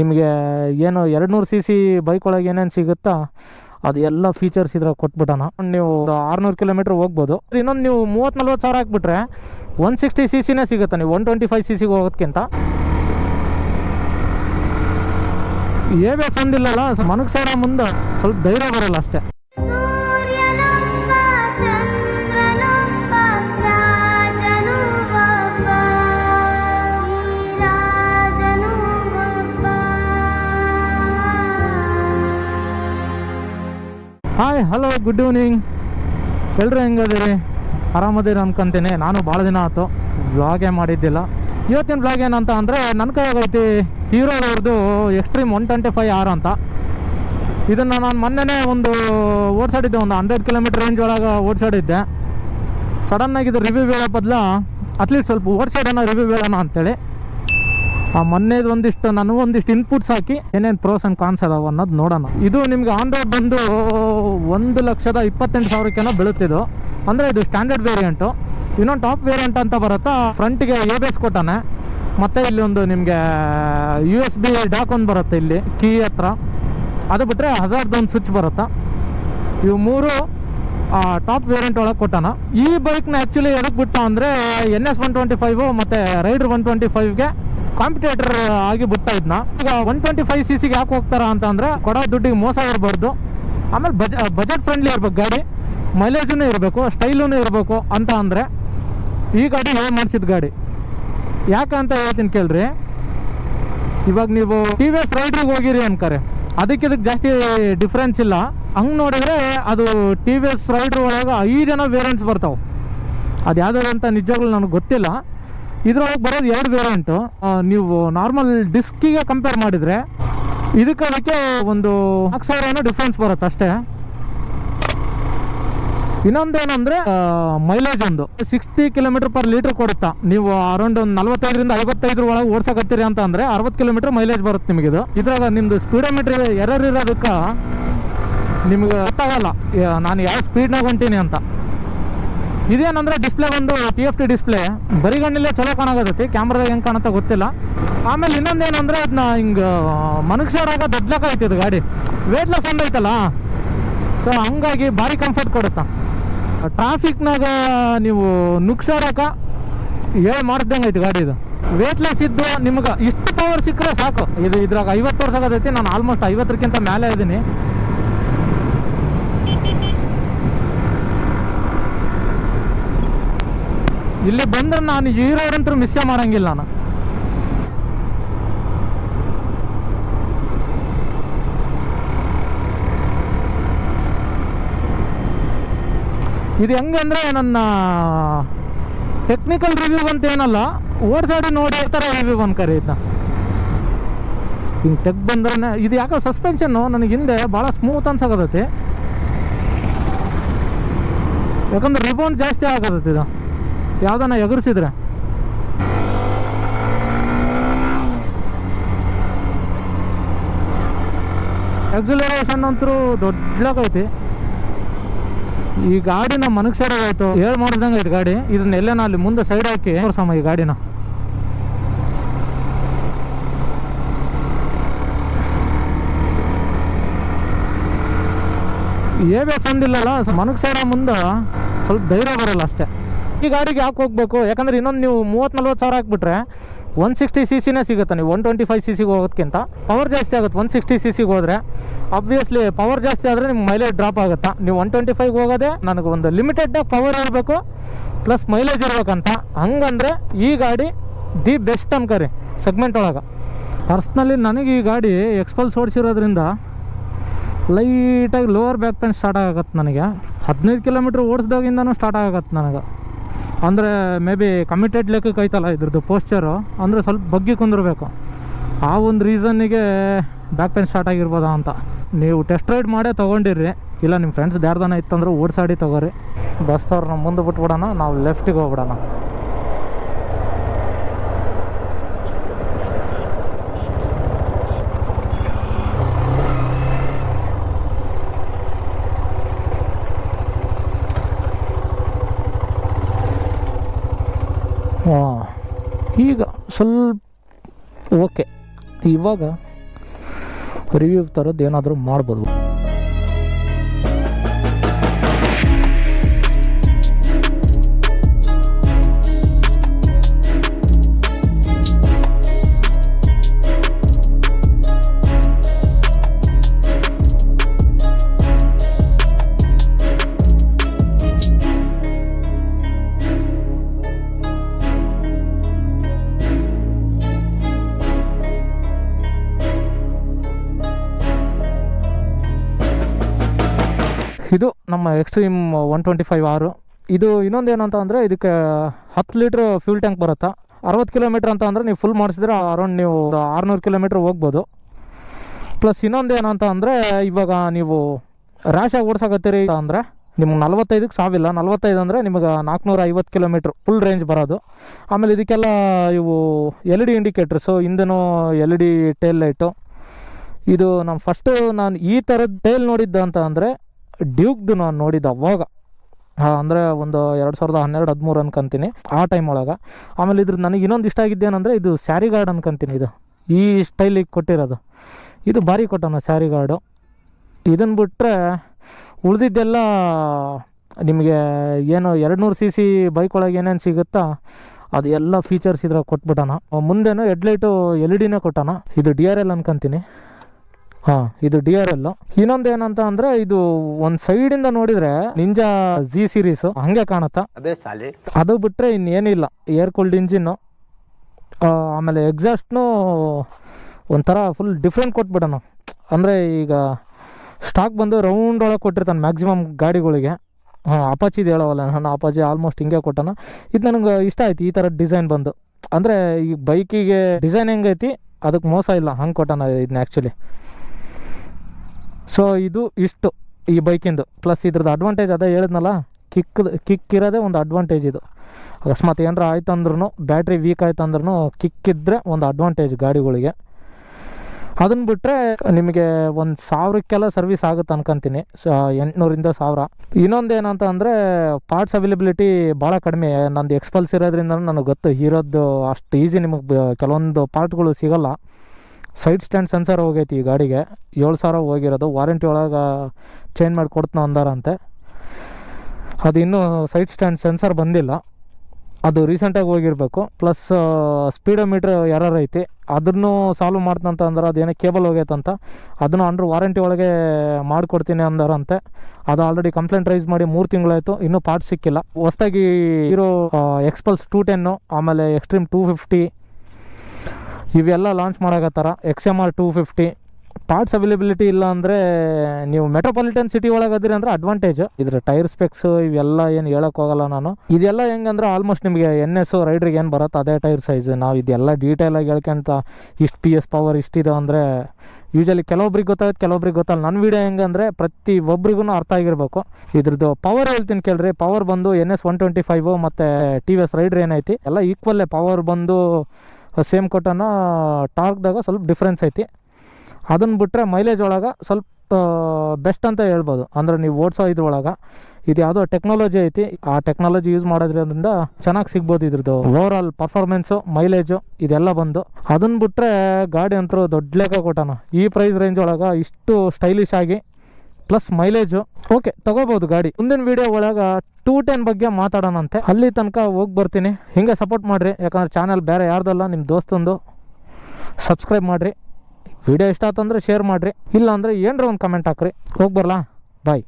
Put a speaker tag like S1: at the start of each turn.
S1: ನಿಮಗೆ ಏನು ಎರಡು ನೂರು ಸಿ ಸಿ ಬೈಕ್ ಒಳಗೆ ಏನೇನು ಸಿಗುತ್ತಾ ಅದು ಎಲ್ಲ ಫೀಚರ್ಸ್ ಇದ್ರಾಗ ಕೊಟ್ಬಿಟ್ಟಣ ನೀವು ಆರುನೂರು ಕಿಲೋಮೀಟ್ರ್ ಹೋಗ್ಬೋದು. ಇನ್ನೊಂದು ನೀವು ಮೂವತ್ತು ನಲ್ವತ್ತು ಸಾವಿರ ಹಾಕ್ಬಿಟ್ರೆ ಒನ್ ಸಿಕ್ಸ್ಟಿ ಸಿ ಸಿನೇ ಸಿಗುತ್ತೆ ನೀವು ಒನ್ ಟ್ವೆಂಟಿ ಫೈವ್ ಸಿ ಸಿಗೆ ಹೋಗೋದಕ್ಕಿಂತ ಏ ಬೇಸ್ ಒಂದಿಲ್ಲಲ್ಲ ಮನಗ್ಸಾರ ಮುಂದೆ ಸ್ವಲ್ಪ ಧೈರ್ಯ ಬರಲ್ಲ ಅಷ್ಟೇ. ಹಾಯ್ ಹಲೋ ಗುಡ್ ಈವ್ನಿಂಗ್ ಎಲ್ಲರೂ ಹೆಂಗದಿರಿ? ಆರಾಮದಿರಿ ಅನ್ಕೊಂತೀನಿ. ನಾನು ಭಾಳ ದಿನ ಆಯ್ತು. ವ್ಲಾಗೇ ಮಾಡಿದ್ದಿಲ್ಲ. ಇವತ್ತಿನ ವ್ಲಾಗ್ ಏನಂತ ಅಂದರೆ ನನ್ನ ಕೈಯಾಗೈತಿ ಹೀರೋದವ್ರದ್ದು Xtreme one twenty five R ಅಂತ. ಇದನ್ನು ನಾನು ಮೊನ್ನೆನೇ ಒಂದು ಓಡ್ಸಾಡಿದ್ದೆ, ಒಂದು ಹಂಡ್ರೆಡ್ ಕಿಲೋಮೀಟರ್ ರೇಂಜ್ ಒಳಗೆ ಓಡ್ಸಾಡಿದ್ದೆ. ಸಡನ್ನಾಗಿ ಇದು ರಿವ್ಯೂ ಹೇಳೋ ಬದಲ ಅಟ್ಲೀಸ್ಟ್ ಸ್ವಲ್ಪ ಓಡ್ಸಾಡೋಣ ರಿವ್ಯೂ ಹೇಳೋಣ ಅಂತೇಳಿ. ಮೊನ್ನೆದು ಒಂದಿಷ್ಟು, ನಾನು ಒಂದಿಷ್ಟು ಇನ್ಪುಟ್ಸ್ ಹಾಕಿ ಏನೇನು ಪ್ರೋಸ್ ಅಂಡ್ ಕಾನ್ಸ್ ಅದಾವ ಅನ್ನೋದು ನೋಡೋಣ. ಇದು ನಿಮ್ಗೆ ಆನ್ ರೋಡ್ ಬಂದು ಒಂದು ಲಕ್ಷದ ಇಪ್ಪತ್ತೆಂಟು ಸಾವಿರಕ್ಕೇನೋ ಬೀಳುತ್ತಿದ್ದು. ಅಂದರೆ ಇದು ಸ್ಟ್ಯಾಂಡರ್ಡ್ ವೇರಿಯಂಟು ಇನ್ನೊಂದು ಟಾಪ್ ವೇರಿಯಂಟ್ ಅಂತ ಬರುತ್ತಾ ಫ್ರಂಟಿಗೆ ಎ ಬೇಸ್ ಕೊಟ್ಟಾನೆ. ಮತ್ತು ಇಲ್ಲಿ ಒಂದು ನಿಮಗೆ ಯು ಎಸ್ ಬಿ ಡಾಕ್ ಒಂದು ಬರುತ್ತೆ ಇಲ್ಲಿ ಕೀ ಹತ್ರ. ಅದು ಬಿಟ್ಟರೆ ಹಜಾರ್ದು ಒಂದು ಸ್ವಿಚ್ ಬರುತ್ತಾ. ಇವು ಮೂರು ಟಾಪ್ ವೇರಿಯಂಟ್ ಒಳಗೆ ಕೊಟ್ಟಾನ. ಈ ಬೈಕ್ನ ಆ್ಯಕ್ಚುಲಿ ಎದಕ್ಕೆ ಬಿಟ್ಟ ಅಂದರೆ N S one twenty five ಮತ್ತು ರೈಡರ್ ಒನ್ ಟ್ವೆಂಟಿ ಫೈವ್ಗೆ ಕಾಂಪಿಟೇಟರ್ ಆಗಿ ಬಿಟ್ಟ ಇದನ್ನ ಈಗ ಒನ್ ಟ್ವೆಂಟಿ ಫೈವ್ ಸಿ ಸಿಗೆ ಯಾಕೆ ಹೋಗ್ತಾರ ಅಂತ ಅಂದ್ರೆ ಕೊಡೋ ದುಡ್ಡಿಗೆ ಮೋಸ ಇರಬಾರ್ದು. ಆಮೇಲೆ ಬಜ ಬಜೆಟ್ ಫ್ರೆಂಡ್ಲಿ ಇರ್ಬೇಕು, ಗಾಡಿ. ಮೈಲೇಜೂ ಇರಬೇಕು ಸ್ಟೈಲೂ ಇರಬೇಕು ಅಂತ ಅಂದರೆ ಈ ಗಾಡಿ ಹೇಳಿ ಮಾಡಿಸಿದ ಗಾಡಿ? ಯಾಕೆ ಅಂತ ಹೇಳ್ತೀನಿ ಕೇಳ್ರಿ. ಇವಾಗ ನೀವು ಟಿ ವಿ ಎಸ್ ರೈಡ್ರಿಗೆ ಹೋಗಿರಿ ಅನ್ಕಾರೆ ಅದಕ್ಕೆ ಇದಕ್ಕೆ ಜಾಸ್ತಿ ಡಿಫ್ರೆನ್ಸ್ ಇಲ್ಲ. ಹಂಗೆ ನೋಡಿದ್ರೆ ಅದು ಟಿ ವಿ ಎಸ್ ರೈಡ್ರ್ ಒಳಗೆ ಐದು ಜನ ವೇರಿಯಂಟ್ಸ್ ಬರ್ತಾವೆ. ಅದು ಯಾವ್ದಾರು ಅಂತ ನಿಜವಾಗ್ಲೂ ನನಗೆ ಗೊತ್ತಿಲ್ಲ. ಇದ್ರೊಳಗೆ ಬರೋದು ಎರಡು ವೇರಿಯಂಟು ನೀವು ನಾರ್ಮಲ್ ಡಿಸ್ಕಿಗೆ ಕಂಪೇರ್ ಮಾಡಿದರೆ ಇದಕ್ಕೆ ಅದಕ್ಕೆ ಒಂದು ನಾಲ್ಕು ಸಾವಿರ ಏನೋ ಡಿಫ್ರೆನ್ಸ್ ಬರುತ್ತೆ ಅಷ್ಟೇ. ಇನ್ನೊಂದೇನಂದ್ರೆ ಮೈಲೇಜ್ ಒಂದು. ಸಿಕ್ಸ್ಟಿ ಕಿಲೋಮೀಟರ್ ಪರ್ ಲೀಟರ್ ಕೊಡುತ್ತಾ. ನೀವು ಅರೌಂಡ್ ಒಂದು ನಲ್ವತ್ತೈದರಿಂದ ಐವತ್ತೈದರ ಒಳಗೆ ಓಡ್ಸಕತ್ತೀರಿ ಅಂತ ಅಂದರೆ ಅರವತ್ತು ಕಿಲೋಮೀಟರ್ ಮೈಲೇಜ್ ಬರುತ್ತೆ ನಿಮಗಿದು. ಇದ್ರಾಗ ನಿಮ್ಮದು ಸ್ಪೀಡೋಮೀಟ್ರ್ ಎರರ್ ಇರೋದಕ್ಕೆ ನಿಮ್ಗೆ ಗೊತ್ತಾಗಲ್ಲ. ನಾನು ಯಾವ ಸ್ಪೀಡ್ನಾಗ ಹೊಂಟೀನಿ ಅಂತ. ಇದೇನಂದ್ರೆ ಡಿಸ್ಪ್ಲೇ ಒಂದು ಟಿ ಎಫ್ ಟಿ ಡಿಸ್ಪ್ಲೇ ಬರಿಗಣ್ಣಲ್ಲೇ ಚಲೋ ಕಾಣಾಗತ್ತೈತಿ ಕ್ಯಾಮ್ರಾದಾಗ ಹೆಂಗೆ ಕಾಣುತ್ತೆ ಗೊತ್ತಿಲ್ಲ. ಆಮೇಲೆ ಇನ್ನೊಂದೇನಂದ್ರೆ ಅದನ್ನ ಹಿಂಗೆ, ಮನುಷ್ಯರಾಗ ದಡ್ಲಕ ಐತಿ ಇದು ಗಾಡಿ. ವೇಟ್ಲೆಸ್ ಐತಲ್ಲ? ಸೊ ಹಂಗಾಗಿ ಭಾರಿ ಕಂಫರ್ಟ್ ಕೊಡುತ್ತಾ. ಟ್ರಾಫಿಕ್ನಾಗ ನೀವು ನುಗ್ಸಾರಕ ಹೇಳಿ ಮಾಡ್ದಂಗೆ ಐತಿ ಗಾಡಿ ಇದು. ವೇಟ್ಲೆಸ್ ಇದ್ದು ನಿಮ್ಗೆ ಇಷ್ಟು ಪವರ್ ಸಿಕ್ಕರೆ ಸಾಕು. ಇದು ಇದ್ರಾಗ ಐವತ್ತು ವರ್ಷ ಆಗುತ್ತೆ. ನಾನು ಆಲ್ಮೋಸ್ಟ್ ಐವತ್ತರಕ್ಕಿಂತ ಮೇಲೆ ಇದ್ದೀನಿ ಇಲ್ಲಿ ಬಂದ್ರೆ ನಾನು ಹೀರೋರಂತೂ ಮಿಸ್ಸೇ ಮಾಡಂಗಿಲ್ಲ ನಾನು. ಇದು ಹೆಂಗೆ ಅಂದರೆ ನನ್ನ ಟೆಕ್ನಿಕಲ್ ರಿವ್ಯೂ ಅಂತ ಏನಲ್ಲ ಓಡ್ಸಾಡಿ ನೋಡಿ ಥರ ರಿವ್ಯೂ ಅಂತ ಕರೀತಾ ಹಿಂಗೆ ಟೆಕ್ ಬಂದ್ರೆ ಇದು ಯಾಕೋ ಸಸ್ಪೆನ್ಷನ್ನು ನನಗೆ ಹಿಂದೆ ಭಾಳ ಸ್ಮೂತ್ ಅನ್ಸಕತ್ತೈತಿ ಯಾಕಂದ್ರೆ ರಿಬೌಂಡ್ ಜಾಸ್ತಿ ಆಗತೈತಿ ಇದು. ಯಾವ್ದನ್ನ ಎಗರಿಸಿದ್ರೆ? ಎಕ್ಸಿಲರೇಷನ್ ಅಂತೂ ದೊಡ್ಡಾಗೈತಿ ಈ ಗಾಡಿನ ಮನುಷ್ಯರ ಆಯ್ತು ಹೇಳ್ ಮಾಡಿದಂಗೆ ಐತೆ ಗಾಡಿ. ಇದನ್ನ ಎಲ್ಲೇನ ಅಲ್ಲಿ ಮುಂದೆ ಸೈಡ್ ಹಾಕಿ ಸಮ ಈ ಗಾಡಿನ. ಏ ಬೇಸ್ ಒಂದಿಲ್ಲಲ್ಲ ಮನುಷ್ಯರ ಮುಂದೆ ಸ್ವಲ್ಪ ಧೈರ್ಯ ಬರಲ್ಲ ಅಷ್ಟೇ. ಈ ಗಾಡಿಗೆ ಯಾಕೆ ಹೋಗ್ಬೇಕು? ಯಾಕಂದ್ರೆ ಇನ್ನೊಂದು ನೀವು ಮೂವತ್ತು ನಲ್ವತ್ತು ಸಾವಿರ ಹಾಕ್ಬಿಟ್ರೆ ಒನ್ ಸಿಕ್ಸ್ಟಿ ಸಿ ಸಿನೇ ಸಿಗುತ್ತೆ ನೀವು ಒನ್ ಟ್ವೆಂಟಿ ಫೈವ್ ಸಿ ಸಿಗೆ ಹೋಗೋದಕ್ಕಿಂತ ಪವರ್ ಜಾಸ್ತಿ ಆಗುತ್ತೆ ಒನ್ ಸಿಕ್ಸ್ಟಿ ಸಿ ಸಿಗೆ ಹೋದರೆ. ಅಬ್ವಿಯಸ್ಲಿ ಪವರ್ ಜಾಸ್ತಿ ಆದರೆ ನಿಮ್ಗೆ ಮೈಲೇಜ್ ಡ್ರಾಪ್ ಆಗುತ್ತಾ? ನೀವು ಒನ್ ಟ್ವೆಂಟಿ ಫೈವ್ ಹೋಗೋದೇ ನನಗೆ ಒಂದು ಲಿಮಿಟೆಡ್ ಪವರ್ ಇರಬೇಕು ಪ್ಲಸ್ ಮೈಲೇಜ್ ಇರಬೇಕಂತ. ಹಂಗಂದ್ರೆ ಈ ಗಾಡಿ ದಿ ಬೆಸ್ಟ್ ಅನ್ಕರಿ ಸೆಗ್ಮೆಂಟ್ ಒಳಗೆ. ಪರ್ಸ್ನಲಿ ನನಗೆ ಈ ಗಾಡಿ ಎಕ್ಸ್ಪಲ್ಸ್ ಓಡಿಸಿರೋದ್ರಿಂದ ಲೈಟಾಗಿ ಲೋವರ್ ಬ್ಯಾಕ್ ಪೇನ್ ಸ್ಟಾರ್ಟ್ ಆಗತ್ತೆ ನನಗೆ. ಹದಿನೈದು ಕಿಲೋಮೀಟ್ರ್ ಓಡಿಸ್ದಾಗಿಂದನೂ ಸ್ಟಾರ್ಟ್ ಆಗತ್ತೆ ನನಗೆ. ಅಂದರೆ ಮೇ ಬಿ ಕಮಿಟೆಡ್ ಲೆಕ್ಕಕ್ಕೆ ಐತಲ್ಲ ಇದ್ರದ್ದು ಪೋಸ್ಚರು ಅಂದರೆ ಸ್ವಲ್ಪ ಬಗ್ಗಿ ಕುಂದಿರಬೇಕು. ಆ ಒಂದು ರೀಸನ್ನಿಗೆ ಬ್ಯಾಕ್ ಪೇನ್ ಸ್ಟಾರ್ಟ್ ಆಗಿರ್ಬೋದಾ ಅಂತ. ನೀವು ಟೆಸ್ಟ್ ರೈಡ್ ಮಾಡೇ ತೊಗೊಂಡಿರ್ರಿ. ಇಲ್ಲ ನಿಮ್ಮ ಫ್ರೆಂಡ್ಸ್ ಯಾರ್ದಾನ ಇತ್ತಂದ್ರೆ ಓಡಿಸಾಡಿ ತೊಗೋರಿ. ಬಸ್ ಅವ್ರನ್ನ ಮುಂದೆ ಬಿಟ್ಬಿಡೋಣ, ನಾವು ಲೆಫ್ಟಿಗೆ ಹೋಗ್ಬಿಡೋಣ. ಈಗ ಸ್ವಲ್ಪ ಓಕೆ. ಇವಾಗ ರಿವ್ಯೂ ಥರದ್ದು ಏನಾದರೂ ಮಾಡ್ಬೋದು. ಇದು ನಮ್ಮ ಎಕ್ಸ್ಟ್ರೀಮ್ ಒನ್ ಟ್ವೆಂಟಿ ಫೈವ್ ಆರು ಇದು ಇನ್ನೊಂದು ಏನಂತ ಅಂದರೆ ಇದಕ್ಕೆ ಹತ್ತು ಲೀಟ್ರ್ ಫ್ಯೂಲ್ ಟ್ಯಾಂಕ್ ಬರುತ್ತಾ? ಅರವತ್ತು ಕಿಲೋಮೀಟ್ರ್ ಅಂತ ಅಂದರೆ ನೀವು ಫುಲ್ ಮಾಡಿಸಿದ್ರೆ ಅರೌಂಡ್ ನೀವು ಆರುನೂರು ಕಿಲೋಮೀಟ್ರ್ ಹೋಗ್ಬೋದು. ಪ್ಲಸ್ ಇನ್ನೊಂದು ಏನಂತ ಅಂದರೆ ಇವಾಗ ನೀವು ರ್ಯಾಶಾಗಿ ಓಡ್ಸಕತ್ತೀರಿ ಅಂದರೆ ನಿಮ್ಗೆ ನಲ್ವತ್ತೈದಕ್ಕೆ ಸಾವಿಲ್ಲ. ನಲ್ವತ್ತೈದು ಅಂದರೆ ನಿಮಗೆ ನಾಲ್ಕುನೂರ ಐವತ್ತು ಕಿಲೋಮೀಟ್ರ್ ಫುಲ್ ರೇಂಜ್ ಬರೋದು. ಆಮೇಲೆ ಇದಕ್ಕೆಲ್ಲ ಇವು ಎಲ್ ಇ ಡಿ ಇಂಡಿಕೇಟ್ರಸು ಹಿಂದೆನೂ L E D tail light ಇದು ನಾನು ಫಸ್ಟು ನಾನು ಈ ಥರದ ಟೇಲ್ ನೋಡಿದ್ದ ಅಂತ ಅಂದರೆ ಡ್ಯೂಕ್ದು ನಾನು ನೋಡಿದ್ದು ಅವಾಗ. ಅಂದರೆ ಒಂದು ಎರಡು ಸಾವಿರದ ಹನ್ನೆರಡು, ಹದಿಮೂರು ಅನ್ಕೊಂತೀನಿ, ಆ ಟೈಮ್ ಒಳಗೆ. ಆಮೇಲೆ ಇದ್ರ ನನಗೆ ಇನ್ನೊಂದು ಇಷ್ಟ ಆಗಿದ್ದೇನೆಂದರೆ ಇದು ಸ್ಯಾರಿ ಗಾರ್ಡ್ ಅನ್ಕೊಂತೀನಿ ಇದು. ಈ ಸ್ಟೈಲಿಗೆ ಕೊಟ್ಟಿರೋದು. ಇದು ಭಾರಿ ಕೊಟ್ಟಣ ಸ್ಯಾರಿ ಗಾರ್ಡು. ಇದನ್ನು ಬಿಟ್ಟರೆ ಉಳಿದಿದ್ದೆಲ್ಲ ನಿಮಗೆ ಏನು ಎರಡು ನೂರು ಸಿ ಸಿ ಬೈಕ್ ಒಳಗೆ ಏನೇನು ಸಿಗುತ್ತಾ, ಅದು ಎಲ್ಲ ಫೀಚರ್ಸ್ ಇದ್ರಾಗ ಕೊಟ್ಬಿಟ್ಟಾನ. ಮುಂದೆನೂ ಹೆಡ್ಲೈಟು ಎಲ್ ಇ ಡಿನೇ ಕೊಟ್ಟಾನ. ಇದು ಡಿ ಆರ್ ಎಲ್ ಅನ್ಕೊಂತೀನಿ. ಹಾಂ ಇದು ಡಿ ಆರ್ ಎಲ್ ಇನ್ನೊಂದು ಏನಂತ ಅಂದ್ರೆ ಇದು ಒಂದು ಇಂದ ನೋಡಿದ್ರೆ ನಿಂಜಾ ಜಿ ಸೀರೀಸ್ ಹಂಗೆ ಕಾಣುತ್ತಾ?
S2: ಅದೇ ಸಾಲಿ.
S1: ಅದು ಬಿಟ್ರೆ ಇನ್ನೇನಿಲ್ಲ. ಏರ್ ಕೂಲ್ಡ್ ಇಂಜಿನ್ ಆಮೇಲೆ ಎಕ್ಸಾಸ್ಟ್ನು ಒಂಥರ ಫುಲ್ ಡಿಫ್ರೆಂಟ್ ಕೊಟ್ಬಿಡೋಣ. ಅಂದರೆ ಈಗ ಸ್ಟಾಕ್ ಬಂದು ರೌಂಡ್ ಒಳಗೆ ಕೊಟ್ಟಿರ್ತಾನೆ ಮ್ಯಾಕ್ಸಿಮಮ್ ಗಾಡಿಗಳಿಗೆ. ಹಾಂ ಅಪಾಚಿದು ಹೇಳೋವಲ್ಲ ನಾನು ಅಪಾಚಿ ಆಲ್ಮೋಸ್ಟ್ ಹಿಂಗೆ ಕೊಟ್ಟಾನ. ಇದು ನನಗೆ ಇಷ್ಟ ಆಯ್ತು ಈ ಥರ ಡಿಸೈನ್ ಬಂದು. ಅಂದರೆ ಈ ಬೈಕಿಗೆ ಡಿಸೈನ್ ಹೆಂಗೈತಿ ಅದಕ್ಕೆ ಮೋಸ ಇಲ್ಲ ಹಂಗೆ ಕೊಟ್ಟಾನ ಇದನ್ನ ಆ್ಯಕ್ಚುಲಿ ಸೊ ಇದು ಇಷ್ಟು ಈ ಬೈಕಿಂದು ಪ್ಲಸ್ ಇದ್ರದ್ದು ಅಡ್ವಾಂಟೇಜ್ ಅದೇ ಹೇಳಿದ್ನಲ್ಲ ಕಿಕ್ ಕಿಕ್ ಇರೋದೇ ಒಂದು ಅಡ್ವಾಂಟೇಜ್ ಇದು. ಅಕಸ್ಮಾತ್ ಏನಾರ ಆಯ್ತು ಅಂದ್ರೂ ಬ್ಯಾಟ್ರಿ ವೀಕ್ ಆಯ್ತು ಅಂದ್ರೂ ಕಿಕ್ ಇದ್ದರೆ ಒಂದು ಅಡ್ವಾಂಟೇಜ್ ಗಾಡಿಗಳಿಗೆ. ಅದನ್ನು ಬಿಟ್ಟರೆ ನಿಮಗೆ ಒಂದು ಸಾವಿರಕ್ಕೆಲ್ಲ ಸರ್ವಿಸ್ ಆಗುತ್ತೆ ಅನ್ಕೊಂತೀನಿ. ಎಂಟುನೂರಿಂದ ಸಾವಿರ. ಇನ್ನೊಂದು ಏನಂತ ಅಂದರೆ ಪಾರ್ಟ್ಸ್ ಅವೈಲಬಿಲಿಟಿ ಭಾಳ ಕಡಿಮೆ. ನಂದು ಎಕ್ಸ್ಪಲ್ಸ್ ಇರೋದ್ರಿಂದ ನನಗೆ ಗೊತ್ತು ಹೀರೋದು ಅಷ್ಟು ಈಸಿ ನಿಮಗೆ ಕೆಲವೊಂದು ಪಾರ್ಟ್ಗಳು ಸಿಗಲ್ಲ. ಸೈಡ್ ಸ್ಟ್ಯಾಂಡ್ ಸೆನ್ಸರ್ ಹೋಗೈತಿ ಈ ಗಾಡಿಗೆ. ಏಳು ಸಾವಿರ ಹೋಗಿರೋದು. ವಾರಂಟಿ ಒಳಗೆ ಚೇಂಜ್ ಮಾಡಿ ಕೊಡ್ತಾನ ಅಂದಾರಂತೆ. ಅದು ಇನ್ನೂ ಸೈಡ್ ಸ್ಟ್ಯಾಂಡ್ ಸೆನ್ಸರ್ ಬಂದಿಲ್ಲ. ಅದು ರೀಸೆಂಟಾಗಿ ಹೋಗಿರಬೇಕು. ಪ್ಲಸ್ ಸ್ಪೀಡೋಮೀಟ್ರ್ ಎರರ್ ಐತಿ. ಅದನ್ನು ಸಾಲ್ವ್ ಮಾಡ್ತಂತ ಅಂದ್ರೆ ಅದೇನೋ ಕೇಬಲ್ ಹೋಗೈತಂತ. ಅದನ್ನು ಅಂಡ್ರ್ ವಾರಂಟಿ ಒಳಗೆ ಮಾಡಿಕೊಡ್ತೀನಿ ಅಂದಾರಂತೆ. ಅದು ಆಲ್ರೆಡಿ ಕಂಪ್ಲೇಂಟ್ ರೈಸ್ ಮಾಡಿ ಮೂರು ತಿಂಗಳಾಯಿತು. ಇನ್ನೂ ಪಾರ್ಟ್ ಸಿಕ್ಕಿಲ್ಲ. ಹೊಸ್ದಾಗಿ ಇರೋ ಎಕ್ಸ್ಪಲ್ಸ್ ಟೂ ಟೆನ್ನು ಆಮೇಲೆ ಎಕ್ಸ್ಟ್ರೀಮ್ ಟೂ ಫಿಫ್ಟಿ ಇವೆಲ್ಲ launch ಮಾಡೋಕತ್ತಾರ X M R two fifty parts availability ಇಲ್ಲ ಅಂದರೆ ನೀವು ಮೆಟ್ರೋಪಾಲಿಟನ್ ಸಿಟಿ ಒಳಗೆ ಅದಿರಿ ಅಂದ್ರೆ ಅಡ್ವಾಂಟೇಜ್ ಇದ್ರ ಟೈರ್ ಸ್ಪೆಕ್ಸ್ ಇವೆಲ್ಲ ಏನು ಹೇಳಕ್ ಹೋಗಲ್ಲ ನಾನು. ಇದೆಲ್ಲ ಹೆಂಗಂದ್ರೆ ಆಲ್ಮೋಸ್ಟ್ ನಿಮಗೆ ಎನ್ ಎಸ್ ರೈಡ್ರಿಗೆ ಏನು ಬರುತ್ತೆ ಅದೇ ಟೈರ್ ಸೈಜ್ ನಾವು ಇದೆಲ್ಲ ಡೀಟೇಲಾಗಿ ಹೇಳ್ಕೊಂತ ಇಷ್ಟು ಪಿ ಎಸ್ ಪವರ್ ಇಷ್ಟಿದೆ ಅಂದರೆ ಯೂಶಲಿ ಕೆಲವೊಬ್ರಿಗೆ ಗೊತ್ತಾಗುತ್ತೆ, ಕೆಲವೊಬ್ರಿಗೆ ಗೊತ್ತಲ್ಲ. ನನ್ನ ವೀಡಿಯೋ ಹೆಂಗಂದ್ರೆ ಪ್ರತಿ ಒಬ್ರಿಗೂ ಅರ್ಥ ಆಗಿರಬೇಕು. ಇದ್ರದ್ದು ಪವರ್ ಹೇಳ್ತೀನಿ ಕೇಳ್ರಿ. ಪವರ್ ಬಂದು N S one twenty five ಮತ್ತು ಟಿ ವಿ ಎಸ್ ರೈಡ್ರ್ ಏನೈತಿ ಎಲ್ಲ ಈಕ್ವಲ್ಲೇ ಪವರ್ ಬಂದು ಸೇಮ್ ಕೊಟ್ಟನ ಟಾರ್ಕ್ದಾಗ ಸ್ವಲ್ಪ ಡಿಫ್ರೆನ್ಸ್ ಐತಿ. ಅದನ್ನು ಬಿಟ್ಟರೆ ಮೈಲೇಜ್ ಒಳಗೆ ಸ್ವಲ್ಪ ಬೆಸ್ಟ್ ಅಂತ ಹೇಳ್ಬೋದು. ಅಂದರೆ ನೀವು ಓಡಿಸೋ ಇದ್ರೊಳಗೆ ಇದು ಯಾವುದೋ ಟೆಕ್ನಾಲಜಿ ಐತಿ. ಆ ಟೆಕ್ನಾಲಜಿ ಯೂಸ್ ಮಾಡೋದ್ರಿಂದ ಚೆನ್ನಾಗಿ ಸಿಗ್ಬೋದು ಇದ್ರದ್ದು. ಓವರ್ ಆಲ್ ಪರ್ಫಾರ್ಮೆನ್ಸು ಮೈಲೇಜು ಇದೆಲ್ಲ ಬಂದು. ಅದನ್ನು ಬಿಟ್ಟರೆ ಗಾಡಿ ಅಂತೂ ದೊಡ್ಡ ಲೆಕ್ಕ ಕೊಟ್ಟಾನ. ಈ ಪ್ರೈಸ್ ರೇಂಜ್ ಒಳಗೆ ಇಷ್ಟು ಸ್ಟೈಲಿಶ್ ಆಗಿ ಪ್ಲಸ್ ಮೈಲೇಜು ಓಕೆ ತಗೋಬೋದು ಗಾಡಿ. ಮುಂದಿನ ವಿಡಿಯೋ ಒಳಗೆ ಟೂ ಟೆನ್ ಬಗ್ಗೆ ಮಾತಾಡೋಣಂತೆ. ಅಲ್ಲಿ ತನಕ ಹೋಗಿ ಬರ್ತೀನಿ. ಹಿಂಗೆ ಸಪೋರ್ಟ್ ಮಾಡಿರಿ. ಯಾಕಂದ್ರೆ ಚಾನಲ್ ಬೇರೆ ಯಾರ್ದಲ್ಲ ನಿಮ್ಮ ದೋಸ್ತಂದು ಸಬ್ಸ್ಕ್ರೈಬ್ ಮಾಡಿರಿ. ವಿಡಿಯೋ ಇಷ್ಟ ಆತಂದ್ರೆ ಶೇರ್ ಮಾಡಿರಿ. ಇಲ್ಲಾಂದರೆ ಏನರ ಒಂದು ಕಮೆಂಟ್ ಹಾಕ್ರಿ. ಹೋಗಿ ಬರಲಾ? ಬಾಯ್